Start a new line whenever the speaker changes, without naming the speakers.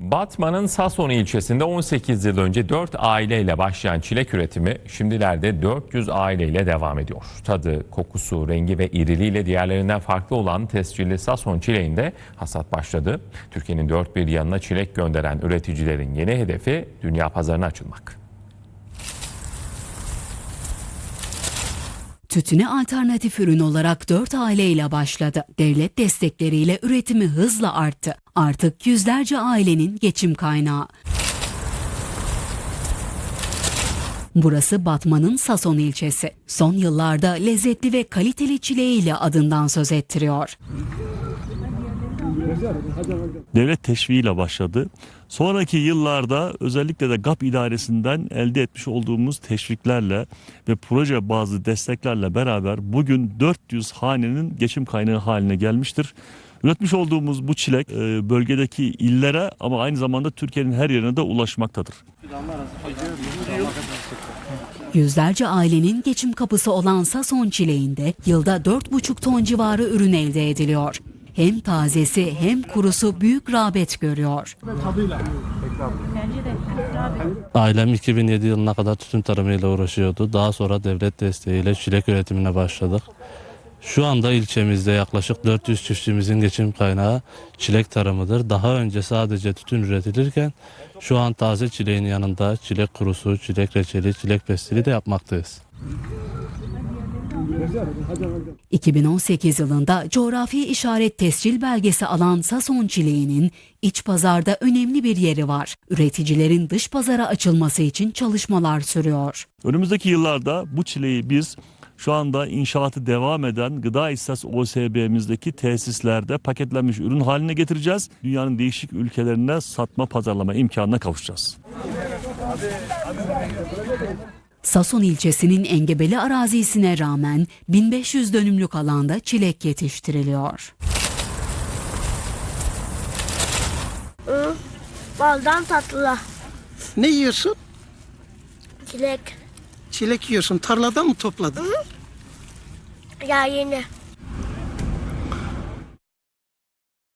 Batman'ın Sason ilçesinde 18 yıl önce 4 aileyle başlayan çilek üretimi şimdilerde 400 aileyle devam ediyor. Tadı, kokusu, rengi ve iriliğiyle diğerlerinden farklı olan tescilli Sason çileğinde hasat başladı. Türkiye'nin dört bir yanına çilek gönderen üreticilerin yeni hedefi dünya pazarına açılmak.
Tütüne alternatif ürün olarak 4 aileyle başladı. Devlet destekleriyle üretimi hızla arttı. Artık yüzlerce ailenin geçim kaynağı. Burası Batman'ın Sason ilçesi. Son yıllarda lezzetli ve kaliteli çileğiyle adından söz ettiriyor.
Devlet teşviğiyle başladı. Sonraki yıllarda özellikle de GAP idaresinden elde etmiş olduğumuz teşviklerle ve proje bazı desteklerle beraber bugün 400 hanenin geçim kaynağı haline gelmiştir. Üretmiş olduğumuz bu çilek e, bölgedeki illere ama aynı zamanda Türkiye'nin her yerine de ulaşmaktadır.
Yüzlerce ailenin geçim kapısı olan Sason çileğinde yılda 4,5 ton civarı ürün elde ediliyor. Hem tazesi hem kurusu büyük rağbet görüyor.
Ailem 2007 yılına kadar tütün tarımıyla uğraşıyordu. Daha sonra devlet desteğiyle çilek üretimine başladık. Şu anda ilçemizde yaklaşık 400 çiftçimizin geçim kaynağı çilek tarımıdır. Daha önce sadece tütün üretilirken şu an taze çileğin yanında çilek kurusu, çilek reçeli, çilek pestili de yapmaktayız.
2018 yılında coğrafi işaret tescil belgesi alan Sason çileğinin iç pazarda önemli bir yeri var. Üreticilerin dış pazara açılması için çalışmalar sürüyor.
Önümüzdeki yıllarda bu çileği biz şu anda inşaatı devam eden Gıda İstas OSB'mizdeki tesislerde paketlenmiş ürün haline getireceğiz. Dünyanın değişik ülkelerine satma pazarlama imkanına kavuşacağız.
Sason ilçesinin engebeli arazisine rağmen 1500 dönümlük alanda çilek yetiştiriliyor.
Baldan tatlı.
Ne yiyorsun?
Çilek.
Çilek yiyorsun. Tarladan mı topladın?
Ya yeni.